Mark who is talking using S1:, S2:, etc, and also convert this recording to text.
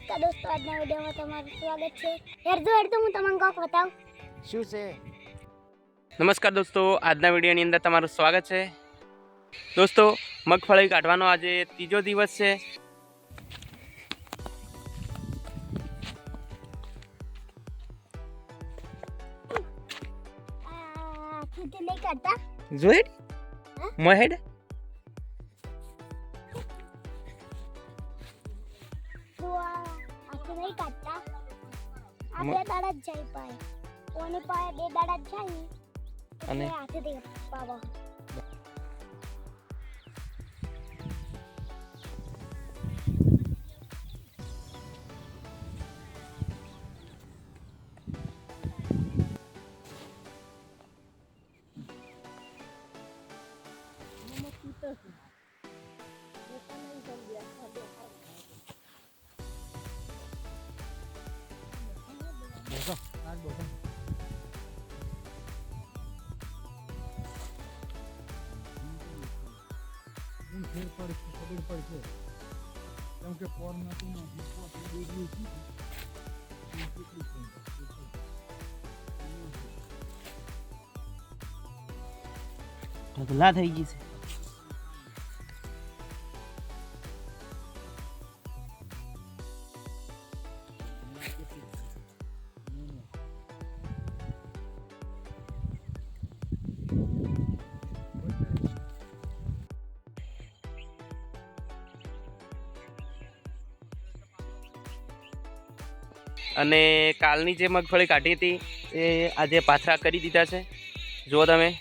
S1: નમસ્કાર દોસ્તો આજના વિડીયોમાં તમારું સ્વાગત છે. હેરજો હેરજો હું તમને કોક બતાવું.
S2: શું છે?
S3: નમસ્કાર દોસ્તો આજના વિડીયોની અંદર તમારું સ્વાગત છે. દોસ્તો મગફળી કાઢવાનો આજે ત્રીજો દિવસ છે.
S1: નહીં કરતા?
S3: મહેડ
S1: તો નહીં કાઢતા. આ બે દાડા જ જાય પાય. કોની પાય બે દાડા જ જાય
S3: અને?
S1: હાથેથી પાવા
S2: બેસો બેસો હું ફેર પડશે ખબર પડશે કેમ કે ફોર્મ હતું ને રિપોર્ટ એ દેખ્યું હતું ને, એ કેટલું છે,
S3: ઢગલા થઈ ગઈ છે અને કાલની જે મગફળી કાઢી હતી એ આજે પાથરા કરી દીધા છે. જુઓ તમે.